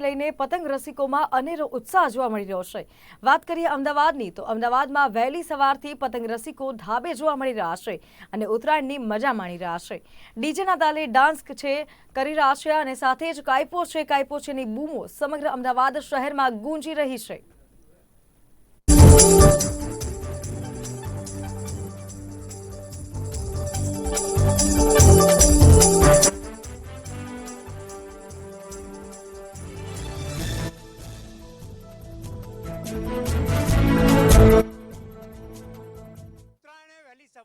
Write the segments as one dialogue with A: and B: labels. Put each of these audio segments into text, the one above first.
A: લઈને પતંગ રસિકોમાં અનેરો ઉત્સાહ જોવા મળી રહ્યો છે. વાત કરીએ અમદાવાદની, તો અમદાવાદમાં વહેલી સવારથી પતંગ રસિકો ધાબે જોવા મળી રહ્યા છે અને ઉત્તરાયણની મજા માણી રહ્યા છે. ડીજેના તાલે ડાન્સ છે, કરી રહ્યા છે અને સાથે જ કાયપો છે, કાયપો છેની બૂમો સમગ્ર અમદાવાદ શહેરમાં ગુંજી રહી છે.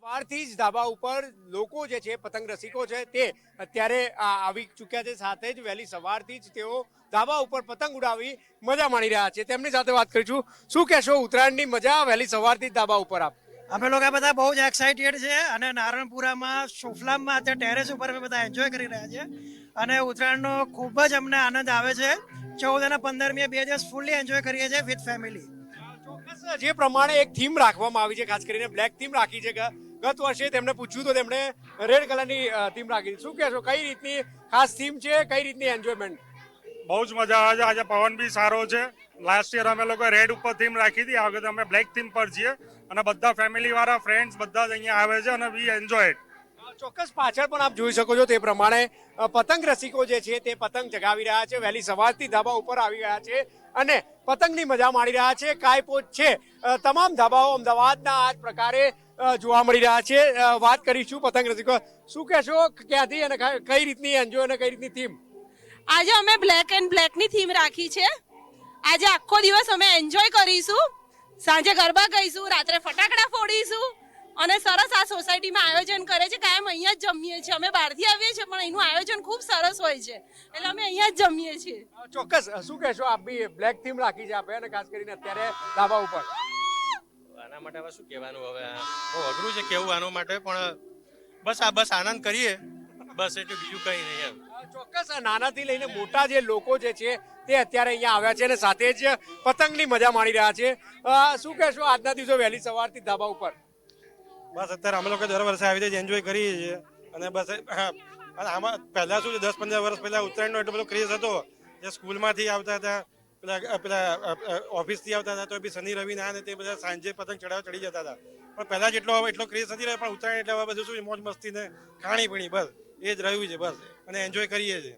B: સવારથી જ ધાબા ઉપર લોકો જે છે પતંગ રસિકો છે તે અત્યારે આ આવી ચૂક્યા છે. સાથે જ વહેલી સવારથી જ તેઓ ધાબા ઉપર પતંગ ઉડાવી મજા માણી રહ્યા છે. તેમની સાથે વાત કરીશું. શું કહેશો? ઉત્તરાયણની મજા વહેલી સવારથી જ ધાબા ઉપર આપ.
C: અમે લોકો બધા બહુ જ એક્સાઇટેડ છે અને નારણપુરામાં સોફલામાં અત્યારે ટેરેસ ઉપર અમે બધા એન્જોય કરી રહ્યા છે અને ઉત્તરાયણનો ખૂબ જ અમને આનંદ આવે છે. ચૌદ અને પંદરમી બે દિવસ ફૂલ્લી એન્જોય કરીએ છીએ વિથ ફેમિલી
B: ચોક્કસ. જે પ્રમાણે એક થીમ રાખવામાં આવી છે ખાસ કરીને બ્લેક થીમ રાખી છે ગ- ગત વર્ષે તેમને પૂછ્યું તો તેમણે રેડ કલરની થીમ રાખી. શું કહેશો, કઈ રીતની ખાસ થીમ છે, કઈ રીતની એન્જોયમેન્ટ
D: બહુ જ મજા આવે છે. આજે પવન બી સારો છે. લાસ્ટ યર અમે લોકો રેડ ઉપર થીમ રાખી હતી. આ વખતે અમે બ્લેક થીમ પર છીએ. અને બધા ફેમિલી વાળા ફ્રેન્ડ્સ બધા જ અહીંયા આવે છે અને વી એન્જોય
B: ચોક્કસ પાછળ પણ આપ જોઈ શકો છો તે પ્રમાણે પતંગ રસિકો જે છે તે પતંગ ચગાવી રહ્યા છે, વહેલી સવારથી ધાબા ઉપર આવી રહ્યા છે અને પતંગની મજા માણી રહ્યા છે, કાયપોત છે. તમામ ધાબાઓ અમદાવાદના આ જ પ્રકારે જોવા મળી રહ્યા છે. વાત કરીશું પતંગ રસિકો. શું કહેશો? ક્યાંથી અને કઈ- રીતની એન્જોય અને કઈ રીતની થીમ
E: આજે અમે બ્લેક એન્ડ બ્લેકની થીમ રાખી છે. આજે આખો દિવસ અમે એન્જોય કરીશું. સાંજે ગરબા ગઈશું, રાત્રે ફટાકડા ફોડીશું. અને સરસ આ સોસાયટીમાં આયોજન કરે છે કાયમ અહીંયા જ જમીએ છીએ. અમે બહારથી આવીએ છીએ પણ એનું આયોજન ખૂબ સરસ હોય છે. એટલે અમે અહીંયા જ જમીએ છીએ.
B: ચોક્કસ. શું કહેશો? આપ બી બ્લેક થીમ રાખી છે આપે અને ખાસ કરીને અત્યારે ધાબા ઉપર.
F: આના માટે હવે શું કહેવાનું? હવે બહુ અઘરું છે કેવું આના માટે પણ બસ આ બસ આનંદ કરીએ. બસ એટલે બીજું કંઈ નહીં એમ.
B: ચોક્કસ. આ નાનાથી લઈને મોટા જે લોકો જે છે તે અત્યારે અહીંયા આવ્યા છે અને સાથે જ પતંગની મજા માણી રહ્યા છે. શું કહેશો? આજના દિવસો વહેલી સવારથી ધાબા ઉપર.
G: બસ અત્યારે અમે લોકો દર વર્ષે આવી રીતે એન્જોય કરીએ છીએ. અને બસ હા. અને આમાં પહેલા શું છે દસ પંદર વર્ષ પહેલા ઉત્તરાયણનો એટલો બધો ક્રેઝ હતો જે સ્કૂલમાંથી આવતા હતા પેલા પેલા ઓફિસથી આવતા હતા તો બી શનિ રવિ ના ને તે બધા સાંજે પતંગ ચડાવવા ચડી જતા હતા. પણ પહેલા જેટલો હવે એટલો ક્રેઝ નથી રહ્યો પણ ઉત્તરાયણ એટલે હવે બધું શું મોજ મસ્તી ને ખાણી પીણી બસ. એ જ રહ્યું છે બસ. અને એન્જોય કરીએ છીએ.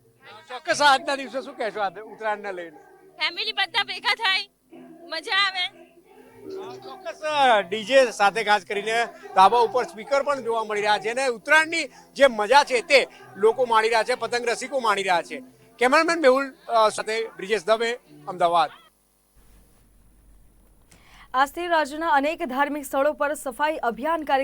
B: ચોક્કસ આજના દિવસે શું કહેશો આ ઉત્તરાયણને લઈને?
E: ફેમિલી બધા ભેગા થાય. મજા આવે.
B: ડીજે સાથે ખાસ કરીને ધાબા ઉપર સ્પીકર પણ જોવા મળી રહ્યા છે અને ઉત્તરાયણની જે મજા છે તે લોકો માણી રહ્યા છે, પતંગ રસિકો માણી રહ્યા છે. કેમેરામેન મેહુલ સાથે બ્રિજેશ દવે, અમદાવાદ.
A: આજથી રાજ્યના અનેક ધાર્મિક સ્થળો પર સફાઈ અભિયાન કાર્યક્રમ